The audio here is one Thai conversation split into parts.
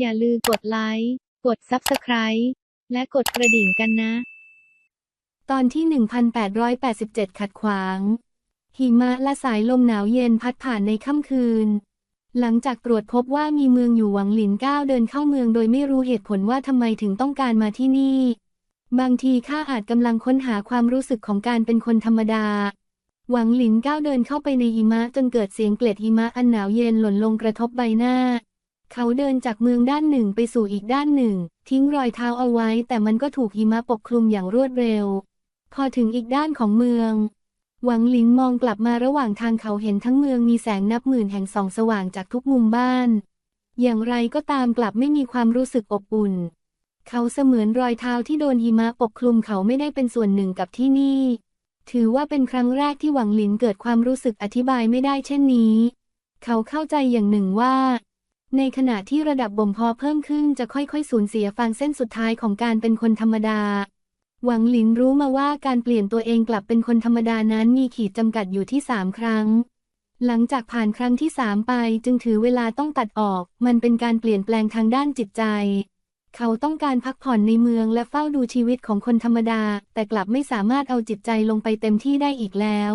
อย่าลืมกดไลค์ กด Subscribe และกดกระดิ่งกันนะ ตอนที่ 1887 ขัดขวาง หิมะและสายลมหนาวเย็นพัดผ่านในค่ำคืน หลังจากตรวจพบว่ามีเมืองอยู่หวังหลินก้าวเดินเข้าเมืองโดยไม่รู้เหตุผลว่าทำไมถึงต้องการมาที่นี่ บางทีข้าอาจกำลังค้นหาความรู้สึกของการเป็นคนธรรมดาหวังหลินก้าวเดินเข้าไปในหิมะจนเกิดเสียงเกล็ดหิมะอันหนาวเย็นหล่นลงกระทบใบหน้า เขาเดินจากเมืองด้านหนึ่งไปสู่อีกด้านหนึ่ง ทิ้งรอยเท้าเอาไว้ แต่มันก็ถูกหิมะปกคลุมอย่างรวดเร็ว พอถึงอีกด้านของเมือง หวังหลินมองกลับมาระหว่างทางเขาเห็นทั้งเมืองมีแสงนับหมื่นแห่งส่องสว่างจากทุกมุมบ้าน อย่างไรก็ตามกลับไม่มีความรู้สึกอบอุ่น เขาเสมือนรอยเท้าที่โดนหิมะปกคลุมเขาไม่ได้เป็นส่วนหนึ่งกับที่นี่ ถือว่าเป็นครั้งแรกที่หวังหลินเกิดความรู้สึกอธิบายไม่ได้เช่นนี้ เขาเข้าใจอย่างหนึ่งว่า ในขณะที่ระดับบ่มเพาะเพิ่มขึ้นจะค่อยๆ สูญเสียฟางเส้นสุดท้ายของการเป็นคนธรรมดา หวังหลินรู้มาว่าการเปลี่ยนตัวเองกลับเป็นคนธรรมดานั้นมีขีดจำกัดอยู่ที่สามครั้ง หลังจากผ่านครั้งที่สามไปจึงถือเวลาต้องตัดออก มันเป็นการเปลี่ยนแปลงทางด้านจิตใจ เขาต้องการพักผ่อนในเมืองและเฝ้าดูชีวิตของคนธรรมดา แต่กลับไม่สามารถเอาจิตใจลงไปเต็มที่ได้อีกแล้ว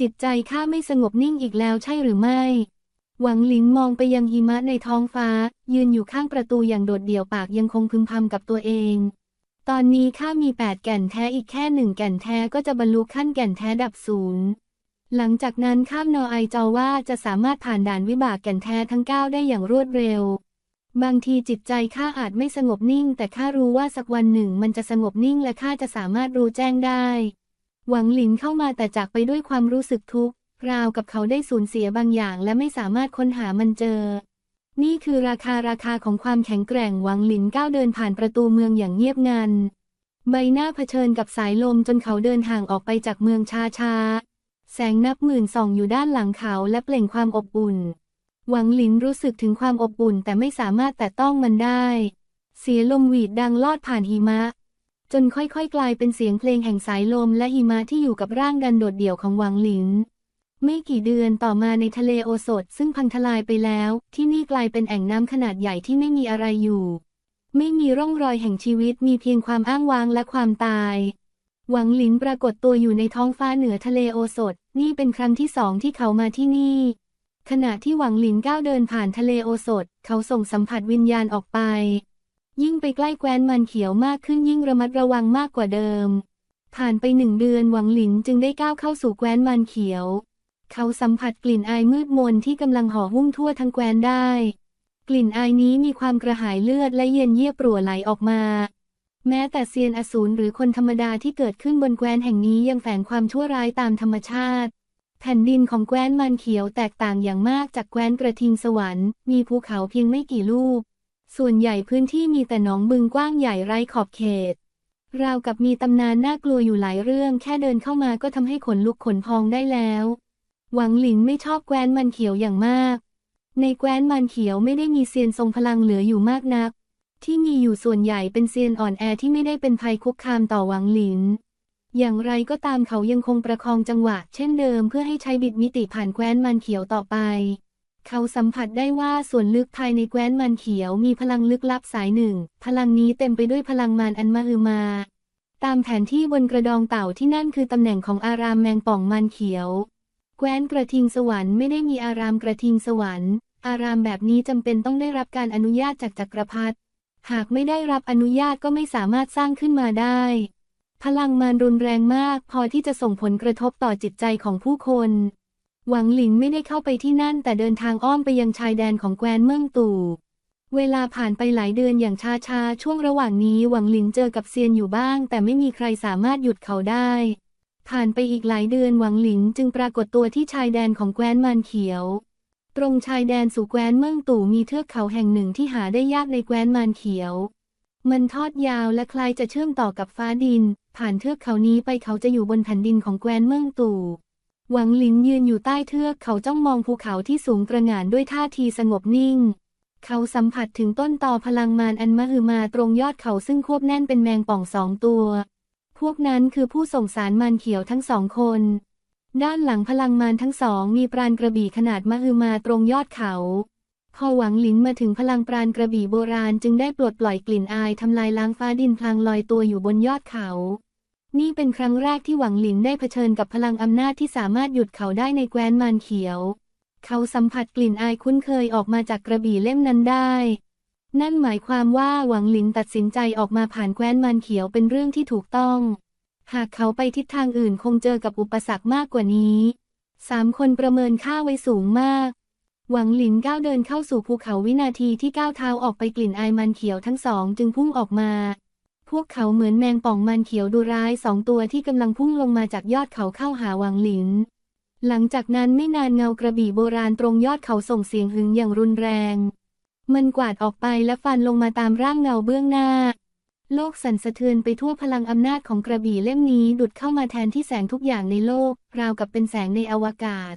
จิตใจข้าไม่สงบนิ่งอีกแล้วใช่หรือไม่ หวังหลินมองไปยังหิมะในท้องฟ้า ยืนอยู่ข้างประตูอย่างโดดเดี่ยวปากยังคงพึมพำกับตัวเอง ตอนนี้ข้ามีแปดแก่นแท้อีกแค่หนึ่งแก่นแท้ก็จะบรรลุขั้นแก่นแท้ดับศูนย์หลังจากนั้นข้ามนอไอเจาว่าจะสามารถผ่านด่านวิบากแก่นแท้ทั้งเก้าได้อย่างรวดเร็ว บางทีจิตใจข้าอาจไม่สงบนิ่ง แต่ข้ารู้ว่าสักวันหนึ่งมันจะสงบนิ่งและข้าจะสามารถรู้แจ้งได้ หวังหลินเข้ามาแต่จากไปด้วยความรู้สึกทุกข์ ราวกับเขาได้สูญเสียบางอย่างและไม่สามารถค้นหามันเจอ นี่คือราคาราคาของความแข็งแกร่งหวังหลินก้าวเดินผ่านประตูเมืองอย่างเงียบงัน ใบหน้าเผชิญกับสายลมจนเขาเดินห่างออกไปจากเมืองช้าช้าแสงนับหมื่นส่องอยู่ด้านหลังเขาและเปล่งความอบอุ่น หวังหลินรู้สึกถึงความอบอุ่นแต่ไม่สามารถแตะต้องมันได้ เสียงลมหวีดดังลอดผ่านหิมะ จนค่อยๆ กลายเป็นเสียงเพลงแห่งสายลมและหิมะที่อยู่กับร่างดันโดดเดี่ยวของหวังหลิน ไม่กี่เดือนต่อมาในทะเลโอโซดซึ่งพังทลายไปแล้ว ที่นี่กลายเป็นแอ่งน้ำขนาดใหญ่ที่ไม่มีอะไรอยู่ ไม่มีร่องรอยแห่งชีวิตมีเพียงความอ้างว้างและความตาย หวังหลินปรากฏตัวอยู่ในท้องฟ้าเหนือทะเลโอโซดนี่เป็นครั้งที่สองที่เขามาที่นี่ ขณะที่หวังหลินก้าวเดินผ่านทะเลโอโซดเขาส่งสัมผัสวิญญาณออกไป ยิ่งไปใกล้แคว้นมันเขียวมากขึ้นยิ่งระมัดระวังมากกว่าเดิม ผ่านไปหนึ่งเดือนหวังหลินจึงได้ก้าวเข้าสู่แคว้นมันเขียว เขาสัมผัสกลิ่นอายมืดมนที่กำลังห่อหุ้มทั่วทั้งแคว้นได้ กลิ่นอายนี้มีความกระหายเลือดและเย็นเยียบปรั่วไหลออกมา แม้แต่เซียนอสูรหรือคนธรรมดาที่เกิดขึ้นบนแคว้นแห่งนี้ยังแฝงความชั่วร้ายตามธรรมชาติ แผ่นดินของแคว้นมันเขียวแตกต่างอย่างมากจากแคว้นกระทิงสวรรค์ มีภูเขาเพียงไม่กี่ลูก ส่วนใหญ่พื้นที่มีแต่หนองบึงกว้างใหญ่ไร้ขอบเขตราวกับมีตำนานน่ากลัวอยู่หลายเรื่อง แค่เดินเข้ามาก็ทำให้ขนลุกขนพองได้แล้ว หวังหลินไม่ชอบแคว้นมันเขียวอย่างมาก ในแคว้นมันเขียวไม่ได้มีเซียนทรงพลังเหลืออยู่มากนัก ที่มีอยู่ส่วนใหญ่เป็นเซียนอ่อนแอที่ไม่ได้เป็นภัยคุกคามต่อหวังหลิน อย่างไรก็ตามเขายังคงประคองจังหวะ เช่นเดิมเพื่อให้ใช้บิดมิติผ่านแคว้นมันเขียวต่อไป เขาสัมผัสได้ว่าส่วนลึกภายในแคว้นมันเขียวมีพลังลึกลับสายหนึ่ง พลังนี้เต็มไปด้วยพลังมารอันมหึมาตามแผนที่บนกระดองเต่าที่นั่นคือตำแหน่งของอารามแมงป่องมันเขียว แคว้นกระทิงสวรรค์ไม่ได้มีอารามกระทิงสวรรค์ อารามแบบนี้จำเป็นต้องได้รับการอนุญาตจากจักรพรรดิหากไม่ได้รับอนุญาตก็ไม่สามารถสร้างขึ้นมาได้ พลังมารรุนแรงมากพอที่จะส่งผลกระทบต่อจิตใจของผู้คน หวังหลินไม่ได้เข้าไปที่นั่นแต่เดินทางอ้อมไปยังชายแดนของแคว้นเมืองตู่เวลาผ่านไปหลายเดือนอย่างช้าๆ ช่วงระหว่างนี้หวังหลินเจอกับเซียนอยู่บ้าง แต่ไม่มีใครสามารถหยุดเขาได้ ผ่านไปอีกหลายเดือนหวังหลินจึงปรากฏตัวที่ชายแดนของแคว้นมันเขียว ตรงชายแดนสู่แคว้นเมืองตู่มีเทือกเขาแห่งหนึ่งที่หาได้ยากในแคว้นมันเขียว มันทอดยาวและคล้ายจะเชื่อมต่อกับฟ้าดิน ผ่านเทือกเขานี้ไปเขาจะอยู่บนแผ่นดินของแคว้นเมืองตู่ หวังหลินยืนอยู่ใต้เทือกเขาจ้องมองภูเขาที่สูงตระหง่านด้วยท่าทีสงบนิ่ง เขาสัมผัสถึงต้นตอพลังมารอันมหึมาตรงยอดเขาซึ่งควบแน่นเป็นแมงป่องสองตัว พวกนั้นคือผู้ส่งสารมารเขียวทั้งสองคน ด้านหลังพลังมารทั้งสองมีปราณกระบี่ขนาดมหึมาตรงยอดเขา พอหวังหลินมาถึงพลังปราณกระบี่โบราณจึงได้ปลดปล่อยกลิ่นอายทำลายล้างฟ้าดินพลางลอยตัวอยู่บนยอดเขา นี่เป็นครั้งแรกที่หวังหลินได้เผชิญกับพลังอำนาจที่สามารถหยุดเขาได้ในแคว้นมารเขียว เขาสัมผัสกลิ่นอายคุ้นเคยออกมาจากกระบี่เล่มนั้นได้ นั่นหมายความว่าหวังหลินตัดสินใจออกมาผ่านแคว้นมารเขียวเป็นเรื่องที่ถูกต้อง หากเขาไปทิศทางอื่นคงเจอกับอุปสรรคมากกว่านี้สามคนประเมินค่าไว้สูงมาก หวังหลินก้าวเดินเข้าสู่ภูเขาวินาทีที่ก้าวเท้าออกไปกลิ่นไอมันเขียวทั้งสองจึงพุ่งออกมา พวกเขาเหมือนแมงป่องมันเขียวดูร้ายสองตัวที่กำลังพุ่งลงมาจากยอดเขาเข้าหาหวังหลิน หลังจากนั้นไม่นานเงากระบี่โบราณตรงยอดเขาส่งเสียงหึงอย่างรุนแรง มันกวาดออกไปและฟันลงมาตามร่างเงาเบื้องหน้า โลกสั่นสะเทือนไปทั่วพลังอำนาจของกระบี่เล่มนี้ดุดเข้ามาแทนที่แสงทุกอย่างในโลก ราวกับเป็นแสงในอวกาศ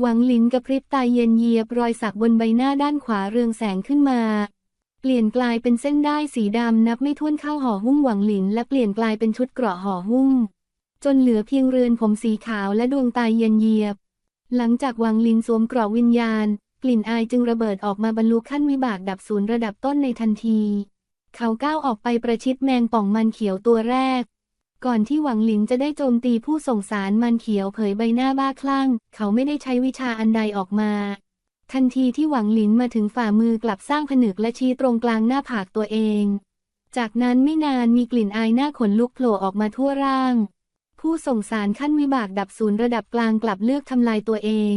หวังหลินกระพริบตาเย็นเยียบรอยสักบนใบหน้าด้านขวาเรืองแสงขึ้นมา เปลี่ยนกลายเป็นเส้นได้ายสีดำนับไม่ถ้วนเข้าห่อหุ้มหวังหลิน และเปลี่ยนกลายเป็นชุดเกราะห่อหุ้ม จนเหลือเพียงเรือนผมสีขาวและดวงตาเย็นเยียบ หลังจากหวังหลินสวมเกราะวิญญาณ กลิ่นอายจึงระเบิดออกมาบรรลุขั้นวิบากดับศูนย์ระดับต้นในทันที เขาก้าวออกไปประชิดแมงป่องมันเขียวตัวแรก ก่อนที่หวังหลินจะได้โจมตีผู้ส่งสารมันเขียวเผยใบหน้าบ้าคลั่ง เขาไม่ได้ใช้วิชาอันใดออกมา ทันทีที่หวังหลินมาถึงฝ่ามือกลับสร้างผนึกและชี้ตรงกลางหน้าผากตัวเอง จากนั้นไม่นานมีกลิ่นอายหน้าขนลุกโผล่ออกมาทั่วร่าง ผู้ส่งสารขั้นวิบากดับศูนย์ระดับกลางกลับเลือกทำลายตัวเอง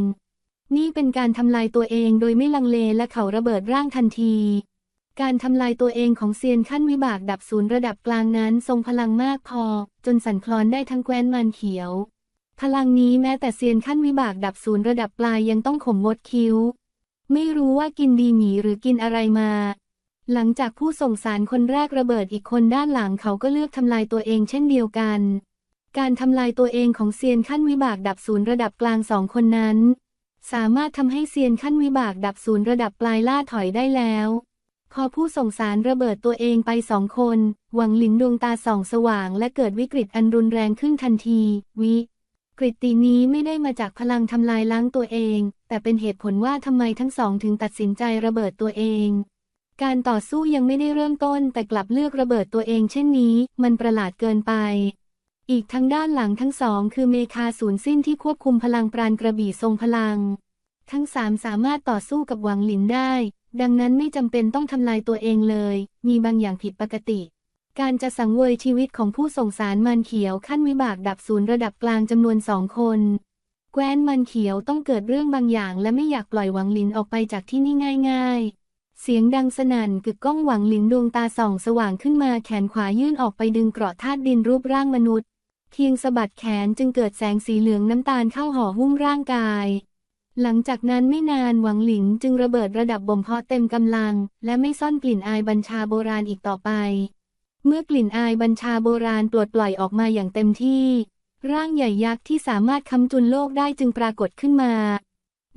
นี่เป็นการทำลายตัวเองโดยไม่ลังเลและเขาระเบิดร่างทันที การทำลายตัวเองของเซียนขั้นวิบากดับศูนย์ระดับกลางนั้นทรงพลังมากพอ จนสั่นคลอนได้ทั้งแคว้นมันเขียว พลังนี้แม้แต่เซียนขั้นวิบากดับศูนย์ระดับปลายยังต้องขมวดคิ้ว ไม่รู้ว่ากินดีหมีหรือกินอะไรมา หลังจากผู้ส่งสารคนแรกระเบิดอีกคนด้านหลังเขาก็เลือกทำลายตัวเองเช่นเดียวกัน การทำลายตัวเองของเซียนขั้นวิบากดับศูนย์ระดับกลางสองคนนั้น สามารถทำให้เซียนขั้นวิบากดับศูนย์ระดับปลายล่าถอยได้แล้ว พอผู้ส่งสารระเบิดตัวเองไปสองคน หวังหลินดวงตาส่องสว่าง และเกิดวิกฤตอันรุนแรงขึ้นทันที วิกฤตตีนี้ไม่ได้มาจากพลังทำลายล้างตัวเอง แต่เป็นเหตุผลว่าทำไมทั้งสองถึงตัดสินใจระเบิดตัวเอง การต่อสู้ยังไม่ได้เริ่มต้นแต่กลับเลือกระเบิดตัวเองเช่นนี้ มันประหลาดเกินไป อีกทั้งด้านหลังทั้งสองคือเมคาศูนย์สิ้นที่ควบคุมพลังปราณกระบี่ทรงพลัง ทั้งสามสามารถต่อสู้กับหวังหลินได้ ดังนั้นไม่จำเป็นต้องทำลายตัวเองเลย มีบางอย่างผิดปกติ การจะสังเวยชีวิตของผู้ส่งสารมันเขียวขั้นวิบากดับศูนย์ระดับกลางจำนวนสองคนแคว้นมันเขียวต้องเกิดเรื่องบางอย่างและไม่อยากปล่อยหวังหลินออกไปจากที่นี่ง่ายๆ เสียงดังสนั่นกึกก้องหวังหลินดวงตาส่องสว่างขึ้นมาแขนขวายื่นออกไปดึงเกราะธาตุดินรูปร่างมนุษย์ เพียงสะบัดแขนจึงเกิดแสงสีเหลืองน้ำตาลเข้าห่อหุ้มร่างกาย หลังจากนั้นไม่นานหวังหลินจึงระเบิดระดับบ่มเพาะเต็มกำลัง และไม่ซ่อนกลิ่นอายบัญชาโบราณอีกต่อไป เมื่อกลิ่นอายบัญชาโบราณปลดปล่อยออกมาอย่างเต็มที่ ร่างใหญ่ยักษ์ที่สามารถค้ำจุนโลกได้จึงปรากฏขึ้นมา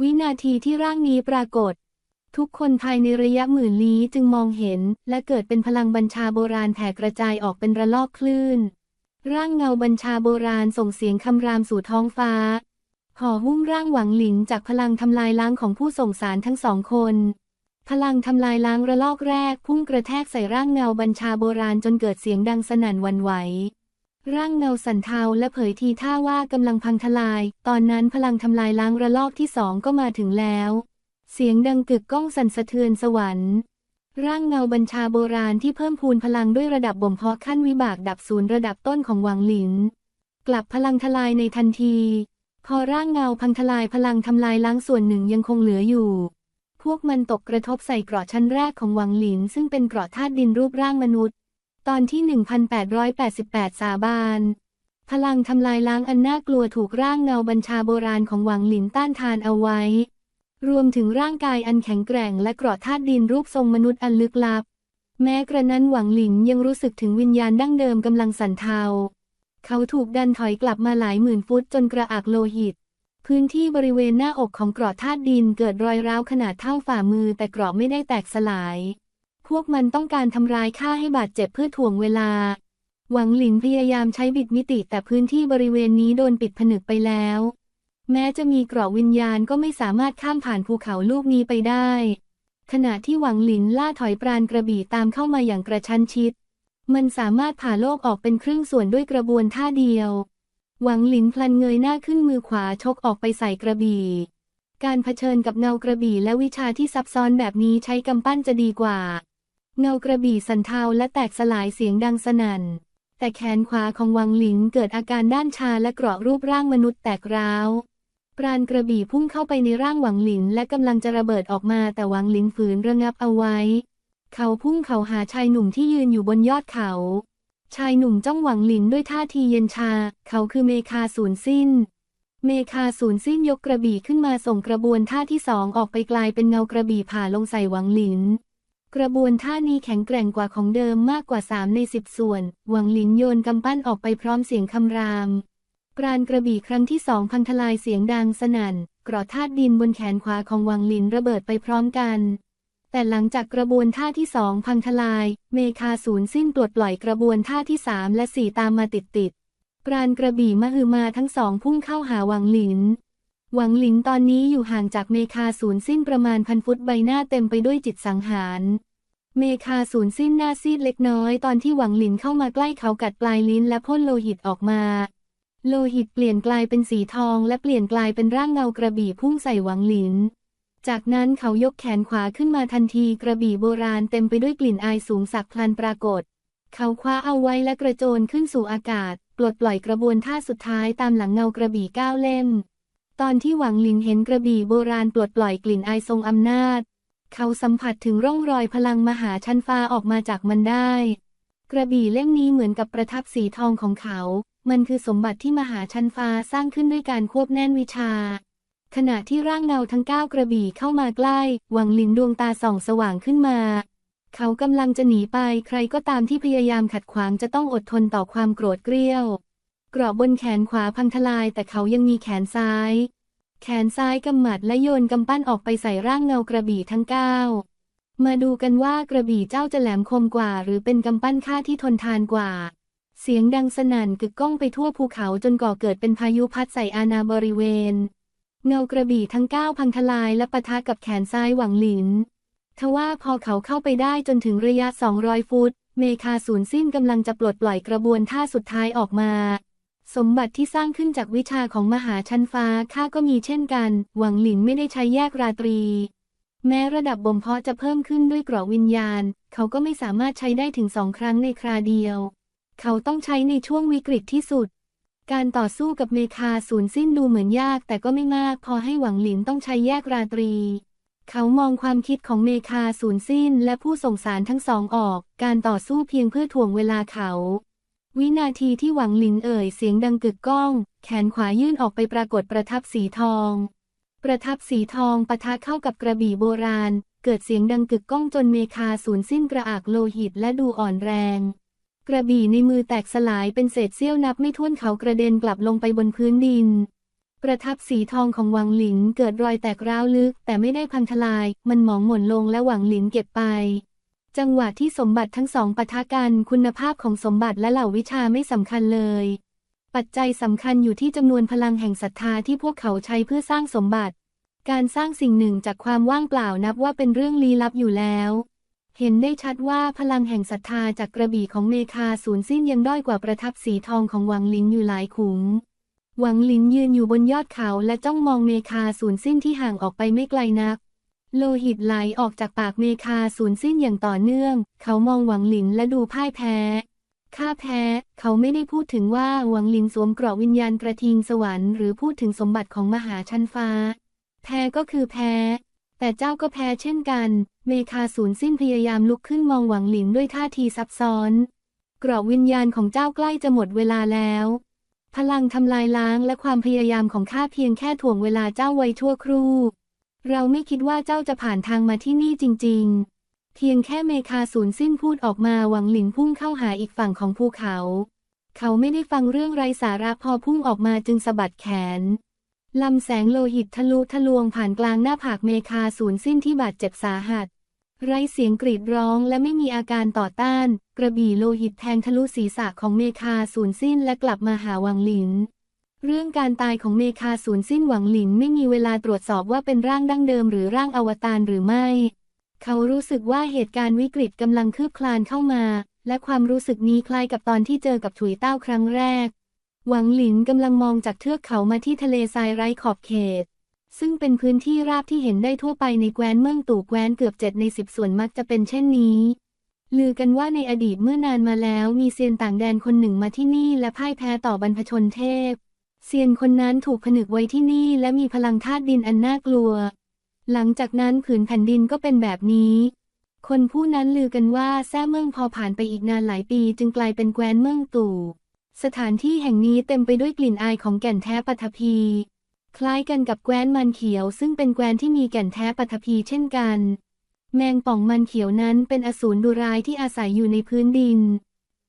วินาทีที่ร่างนี้ปรากฏ ทุกคนภายในระยะหมื่นลี้จึงมองเห็น และเกิดเป็นพลังบัญชาโบราณแผ่กระจายออกเป็นระลอกคลื่น ร่างเงาบัญชาโบราณส่งเสียงคำรามสู่ท้องฟ้า ห่อหุ้มร่างหวังหลินจากพลังทำลายล้างของผู้ส่งสารทั้งสองคน พลังทำลายล้างระลอกแรก พุ่งกระแทกใส่ร่างเงาบัญชาโบราณจนเกิดเสียงดังสนั่นวันไหว ร่างเงาสันเทาและเผยทีท่าว่ากำลังพังทลาย ตอนนั้นพลังทำลายล้างระลอกที่สองก็มาถึงแล้ว เสียงดังกึกก้องสั่นสะเทือนสวรรค์ ร่างเงาบัญชาโบราณที่เพิ่มพูนพลังด้วยระดับบ่มเพาะขั้นวิบากดับศูนย์ระดับต้นของหวังหลิน กลับพลังทลายในทันที พอร่างเงาพังทลายพลังทำลายล้างส่วนหนึ่งยังคงเหลืออยู่ พวกมันตกกระทบใส่เกราะชั้นแรกของหวังหลิน ซึ่งเป็นเกราะธาตุดินรูปร่างมนุษย์ ตอนที่ 1888 สาบาน พลังทำลายล้างอันน่ากลัวถูกร่างเงาบัญชาโบราณของหวังหลินต้านทานเอาไว้ รวมถึงร่างกายอันแข็งแกร่งและเกราะธาตุดินรูปทรงมนุษย์อันลึกลับ แม้กระนั้นหวังหลินยังรู้สึกถึงวิญญาณดั้งเดิมกำลังสั่นเทา เขาถูกดันถอยกลับมาหลายหมื่นฟุตจนกระอักโลหิต พื้นที่บริเวณหน้าอกของเกราะธาตุดินเกิดรอยร้าวขนาดเท่าฝ่ามือแต่เกราะไม่ได้แตกสลาย พวกมันต้องการทำร้ายข้าให้บาดเจ็บเพื่อถ่วงเวลา หวังหลินพยายามใช้บิดมิติแต่พื้นที่บริเวณนี้โดนปิดผนึกไปแล้ว แม้จะมีเกราะวิญญาณก็ไม่สามารถข้ามผ่านภูเขาลูกนี้ไปได้ ขณะที่หวังหลินล่าถอยปราณกระบี่ตามเข้ามาอย่างกระชั้นชิด มันสามารถผ่าโลกออกเป็นครึ่งส่วนด้วยกระบวนท่าเดียว หวังหลินพลันเงยหน้าขึ้นมือขวาชกออกไปใส่กระบี่ การเผชิญกับเงากระบี่และวิชาที่ซับซ้อนแบบนี้ใช้กำปั้นจะดีกว่า เงากระบี่สันเทาและแตกสลายเสียงดังสนั่นแต่แขนขวาของหวังหลินเกิดอาการด้านชาและเกราะรูปร่างมนุษย์แตกร้าว ปราณกระบี่พุ่งเข้าไปในร่างหวังหลินและกำลังจะระเบิดออกมาแต่หวังหลินฝืนระงับเอาไว้ เขาพุ่งเขาหาชายหนุ่มที่ยืนอยู่บนยอดเขา ชายหนุ่มจ้องหวังหลินด้วยท่าทีเย็นชา เขาคือเมคาสูญสิ้น เมคาสูญสิ้นยกกระบี่ขึ้นมาส่งกระบวนท่าที่สองออกไปกลายเป็นเงากระบี่ผ่าลงใส่หวังหลิน กระบวนท่านี้แข็งแกร่งกว่าของเดิมมากกว่าสามในสิบส่วน หวังหลินโยนกำปั้นออกไปพร้อมเสียงคำราม ปราณกระบี่ครั้งที่สองพังทลายเสียงดังสนั่นกรอธาตุดินบนแขนขวาของหวังหลินระเบิดไปพร้อมกัน แต่หลังจากกระบวนท่าที่สองพังทลาย เมคาสูญสิ้นปลดปล่อยกระบวนท่าที่สามและสี่ตามมาติดติดปราณกระบี่มหึมาทั้งสองพุ่งเข้าหาหวังหลินหวังหลินตอนนี้อยู่ห่างจากเมคาสูญสิ้นประมาณพันฟุตใบหน้าเต็มไปด้วยจิตสังหารเมคาสูญสิ้นหน้าซีดเล็กน้อยตอนที่หวังหลินเข้ามาใกล้เขากัดปลายลิ้นและพ่นโลหิตออกมา โลหิตเปลี่ยนกลายเป็นสีทองและเปลี่ยนกลายเป็นร่างเงากระบี่พุ่งใส่หวังหลิน จากนั้นเขายกแขนขวาขึ้นมาทันทีกระบี่โบราณเต็มไปด้วยกลิ่นอายสูงสักพลันปรากฏ เขาคว้าเอาไว้และกระโจนขึ้นสู่อากาศ ปลดปล่อยกระบวนท่าสุดท้ายตามหลังเงากระบี่ก้าวเล่ม ตอนที่หวังหลินเห็นกระบี่โบราณปลดปล่อยกลิ่นอายทรงอำนาจ เขาสัมผัสถึงร่องรอยพลังมหาชั้นฟ้าออกมาจากมันได้ กระบี่เล่มนี้เหมือนกับประทับสีทองของเขา มันคือสมบัติที่มหาชันฟ้าสร้างขึ้นด้วยการควบแน่นวิชา ขณะที่ร่างเงาทั้งเก้ากระบี่เข้ามาใกล้ หวังลินดวงตาส่องสว่างขึ้นมา เขากำลังจะหนีไปใครก็ตามที่พยายามขัดขวางจะต้องอดทนต่อความโกรธเกรี้ยว กราะบนแขนขวาพังทลายแต่เขายังมีแขนซ้าย แขนซ้ายกำหมัดและโยนกำปั้นออกไปใส่ร่างเงากระบี่ทั้งเก้ามาดูกันว่ากระบี่เจ้าจะแหลมคมกว่า หรือเป็นกำปั้นฆ่าที่ทนทานกว่า เสียงดังสนั่นกึกก้องไปทั่วภูเขาจนก่อเกิดเป็นพายุพัดใส่อาณาบริเวณ เงากระบี่ทั้งเก้าพังทลายและปะทะกับแขนซ้ายหวังหลินทว่าพอเขาเข้าไปได้จนถึงระยะ 200 ฟุต เมคาสูญสิ้นกำลังจะปลดปล่อยกระบวนท่าสุดท้ายออกมา สมบัติที่สร้างขึ้นจากวิชาของมหาชั้นฟ้าข้าก็มีเช่นกัน หวังหลินไม่ได้ใช้แยกราตรี แม้ระดับบ่มเพาะจะเพิ่มขึ้นด้วยเกราะวิญญาณ เขาก็ไม่สามารถใช้ได้ถึงสองครั้งในคราเดียว เขาต้องใช้ในช่วงวิกฤตที่สุด การต่อสู้กับเมคาสูญสิ้นดูเหมือนยาก แต่ก็ไม่มากพอให้หวังหลินต้องใช้แยกราตรี เขามองความคิดของเมคาสูญสิ้นและผู้ส่งสารทั้งสองออก การต่อสู้เพียงเพื่อถ่วงเวลาเขา วินาทีที่หวังหลินเอ่ยเสียงดังกึกก้อง แขนขวายื่นออกไปปรากฏประทับสีทอง ประทับสีทองปะทะเข้ากับกระบี่โบราณเกิดเสียงดังกึกก้องจนเมคาสูญสิ้นกระอักโลหิตและดูอ่อนแรง กระบี่ในมือแตกสลายเป็นเศษเสี้ยวนับไม่ถ้วนเขากระเด็นกลับลงไปบนพื้นดิน ประทับสีทองของหวังหลินเกิดรอยแตกร้าวลึก แต่ไม่ได้พังทลาย มันหมองหม่นลงและหวังหลินเก็บไป จังหวะที่สมบัติทั้งสองปะทะกันคุณภาพของสมบัติและเหล่าวิชาไม่สำคัญเลย ปัจจัยสำคัญอยู่ที่จำนวนพลังแห่งศรัทธาที่พวกเขาใช้เพื่อสร้างสมบัติ การสร้างสิ่งหนึ่งจากความว่างเปล่านับว่าเป็นเรื่องลี้ลับอยู่แล้ว เห็นได้ชัดว่าพลังแห่งศรัทธาจากกระบี่ของเมคาสูญสิ้นยังด้อยกว่าประทับสีทองของหวังหลินอยู่หลายขุม หวังหลินยืนอยู่บนยอดเขาและจ้องมองเมคาสูญสิ้นที่ห่างออกไปไม่ไกลนัก โลหิตไหลออกจากปากเมคาสูญสิ้นอย่างต่อเนื่อง เขามองหวังหลินและดูพ่ายแพ้ข้าแพ้ เขาไม่ได้พูดถึงว่าหวังหลินสวมเกราะวิญญาณกระทิงสวรรค์หรือพูดถึงสมบัติของมหาชั้นฟ้า แพ้ก็คือแพ้ แต่เจ้าก็แพ้เช่นกัน เมคาสูญสิ้นพยายามลุกขึ้นมองหวังหลินด้วยท่าทีซับซ้อนเกราะวิญญาณของเจ้าใกล้จะหมดเวลาแล้ว พลังทำลายล้างและความพยายามของข้าเพียงแค่ถ่วงเวลาเจ้าไว้ชั่วครู่ เราไม่คิดว่าเจ้าจะผ่านทางมาที่นี่จริง ๆ เพียงแค่เมคาสูญสิ้นพูดออกมาหวังหลินพุ่งเข้าหาอีกฝั่งของภูเขา เขาไม่ได้ฟังเรื่องไรสาระพอพุ่งออกมาจึงสะบัดแขนลำแสงโลหิตทะลุทะลวงผ่านกลางหน้าผากเมคาสูญสิ้นที่บาดเจ็บสาหัส ไร้เสียงกรีดร้องและไม่มีอาการต่อต้าน กระบี่โลหิตแทงทะลุศีรษะของเมคาสูญสิ้นและกลับมาหาหวังหลิน เรื่องการตายของเมคาสูญสิ้นหวังหลินไม่มีเวลาตรวจสอบว่าเป็นร่างดั้งเดิมหรือร่างอวตารหรือไม่ เขารู้สึกว่าเหตุการณ์วิกฤตกำลังคืบคลานเข้ามา และความรู้สึกนี้คล้ายกับตอนที่เจอกับถุยเต้าครั้งแรก หวังหลินกำลังมองจากเทือกเขามาที่ทะเลทรายไร้ขอบเขต ซึ่งเป็นพื้นที่ราบที่เห็นได้ทั่วไปในแคว้นเมืองตู่แคว้นเกือบเจ็ดในสิบส่วนมักจะเป็นเช่นนี้ ลือกันว่าในอดีตเมื่อนานมาแล้วมีเซียนต่างแดนคนหนึ่งมาที่นี่และพ่ายแพ้ต่อบรรพชนเทพ เซียนคนนั้นถูกผนึกไว้ที่นี่และมีพลังธาตุดินอันน่ากลัว หลังจากนั้นผืนแผ่นดินก็เป็นแบบนี้ คนผู้นั้นลือกันว่าแซ่เมืองพอผ่านไปอีกนานหลายปีจึงกลายเป็นแคว้นเมืองตู่ สถานที่แห่งนี้เต็มไปด้วยกลิ่นอายของแก่นแท้ปัทภี คล้ายกันกับแคว้นมันเขียวซึ่งเป็นแคว้นที่มีแก่นแท้ปัทภีเช่นกัน แมงป่องมันเขียวนั้นเป็นอสูรดุร้ายที่อาศัยอยู่ในพื้นดิน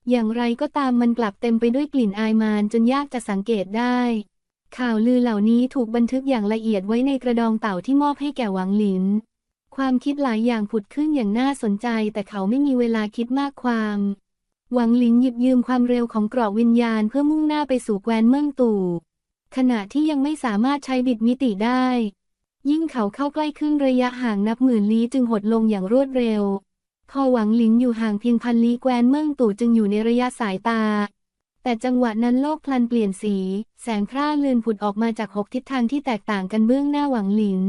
อย่างไรก็ตามมันกลับเต็มไปด้วยกลิ่นอายมารจนยากจะสังเกตได้ ข่าวลือเหล่านี้ถูกบันทึกอย่างละเอียดไว้ในกระดองเต่าที่มอบให้แก่หวังหลิน ความคิดหลายอย่างผุดขึ้นอย่างน่าสนใจ แต่เขาไม่มีเวลาคิดมากความหวังหลินหยิบยืมความเร็วของกรอกวิญญาณเพื่อมุ่งหน้าไปสู่แคว้นเมืองตู่ ขณะที่ยังไม่สามารถใช้บิดมิติได้ ยิ่งเขาเข้าใกล้ขึ้นระยะห่างนับหมื่นลี้จึงหดลงอย่างรวดเร็ว พอหวังหลินอยู่ห่างเพียงพันลี้แควนเมืองตู่จึงอยู่ในระยะสายตา แต่จังหวะนั้นโลกพลันเปลี่ยนสี แสงพร่าเลือนผุดออกมาจากหกทิศทางที่แตกต่างกันเบื้องหน้าหวังหลิน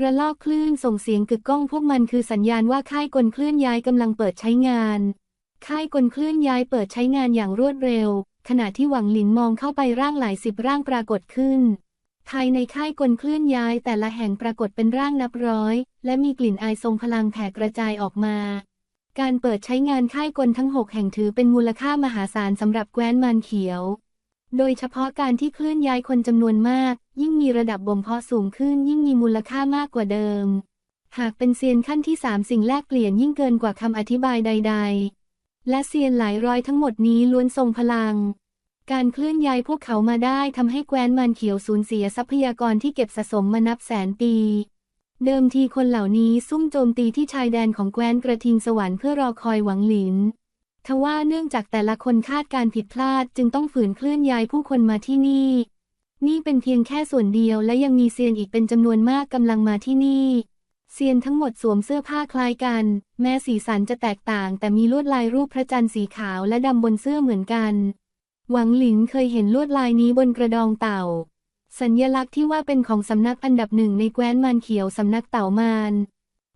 ระลอกคลื่นส่งเสียงกึกก้องพวกมันคือสัญญาณว่าค่ายกลเคลื่อนย้ายกำลังเปิดใช้งาน ค่ายกลเคลื่อนย้ายเปิดใช้งานอย่างรวดเร็ว ขณะที่หวังหลินมองเข้าไปร่างหลายสิบร่างปรากฏขึ้น ภายในค่ายกลเคลื่อนย้ายแต่ละแห่งปรากฏเป็นร่างนับร้อย และมีกลิ่นอายทรงพลังแผ่กระจายออกมา การเปิดใช้งานค่ายกลทั้งหกแห่งถือเป็นมูลค่ามหาศาลสำหรับแคว้นมานเขียว โดยเฉพาะการที่เคลื่อนย้ายคนจำนวนมาก ยิ่งมีระดับบ่มเพาะสูงขึ้นยิ่งมีมูลค่ามากกว่าเดิม หากเป็นเซียนขั้นที่สามสิ่งแลกเปลี่ยนยิ่งเกินกว่าคำอธิบายใด ๆ และเซียนหลายร้อยทั้งหมดนี้ล้วนทรงพลัง การเคลื่อนย้ายพวกเขามาได้ทำให้แคว้นมานเขียวสูญเสียทรัพยากรที่เก็บสะสมมานับแสนปี เดิมทีคนเหล่านี้ซุ่มโจมตีที่ชายแดนของแคว้นกระทิงสวรรค์เพื่อรอคอยหวังหลินทว่าเนื่องจากแต่ละคนคาดการผิดพลาดจึงต้องฝืนเคลื่อนย้ายผู้คนมาที่นี่ นี่เป็นเพียงแค่ส่วนเดียวและยังมีเซียนอีกเป็นจำนวนมากกำลังมาที่นี่ เซียนทั้งหมดสวมเสื้อผ้าคล้ายกัน แม้สีสันจะแตกต่าง แต่มีลวดลายรูปพระจันทร์สีขาวและดำบนเสื้อเหมือนกัน หวังหลินเคยเห็นลวดลายนี้บนกระดองเต่า สัญญลักษณ์ที่ว่าเป็นของสำนักอันดับหนึ่งในแคว้นมานเขียวสำนักเต่ามาน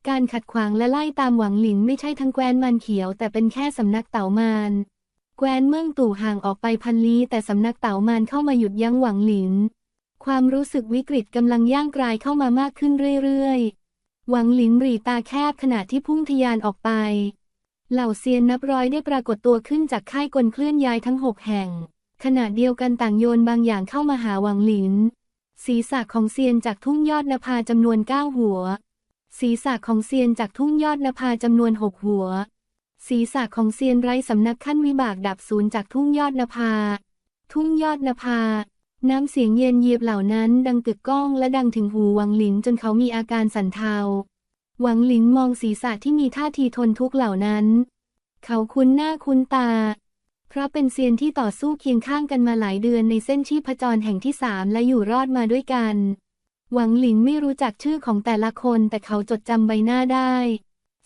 การขัดขวางและไล่ตามหวังหลินไม่ใช่ทั้งแคว้นมานเขียว แต่เป็นแค่สำนักเต่ามานแคว้นเมืองตู่ห่างออกไปพันลี้แต่สำนักเต่ามานเข้ามาหยุดยั้งหวังหลินความรู้สึกวิกฤตกำลังย่างกรายเข้ามามากขึ้นเรื่อยๆ หวังหลินหรีตาแคบขณะที่พุ่งทยานออกไป เหล่าเซียนนับร้อยได้ปรากฏตัวขึ้นจากค่ายกลเคลื่อนย้ายทั้งหกแห่ง ขณะเดียวกันต่างโยนบางอย่างเข้ามาหาหวังหลิน ศีรษะของเซียนจากทุ่งยอดนภาจำนวนเก้าหัว ศีรษะของเซียนจากทุ่งยอดนภาจำนวนหกหัว ศีรษะของเซียนไร้สำนักขั้นวิบากดับศูนย์จากทุ่งยอดนภา ทุ่งยอดนภา น้ำเสียงเย็นเยียบเหล่านั้นดังกึกก้องและดังถึงหูหวังหลินจนเขามีอาการสั่นเทา หวังหลินมองศีรษะที่มีท่าทีทนทุกข์เหล่านั้น เขาคุ้นหน้าคุ้นตา เพราะเป็นเซียนที่ต่อสู้เคียงข้างกันมาหลายเดือนในเส้นชีพจรแห่งที่สามและอยู่รอดมาด้วยกัน หวังหลินไม่รู้จักชื่อของแต่ละคนแต่เขาจดจำใบหน้าได้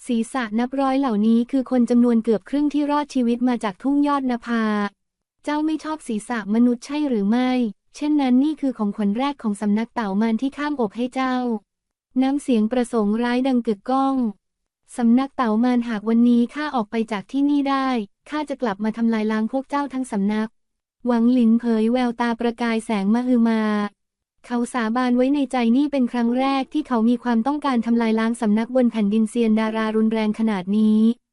ศีรษะนับร้อยเหล่านี้คือคนจำนวนเกือบครึ่งที่รอดชีวิตมาจากทุ่งยอดนภา เจ้าไม่ชอบศีรษะมนุษย์ใช่หรือไม่ เช่นนั้นนี่คือของขวัญแรกของสำนักเต่ามานที่ข้ามอกให้เจ้า น้ำเสียงประสงค์ร้ายดังกึกก้อง สำนักเต่ามานหากวันนี้ข้าออกไปจากที่นี่ได้ ข้าจะกลับมาทำลายล้างพวกเจ้าทั้งสำนัก หวังหลินเผยแววตาประกายแสงมหึมา เขาสาบานไว้ในใจนี่เป็นครั้งแรกที่เขามีความต้องการทำลายล้างสำนักบนแผ่นดินเซียนดารารุนแรงขนาดนี้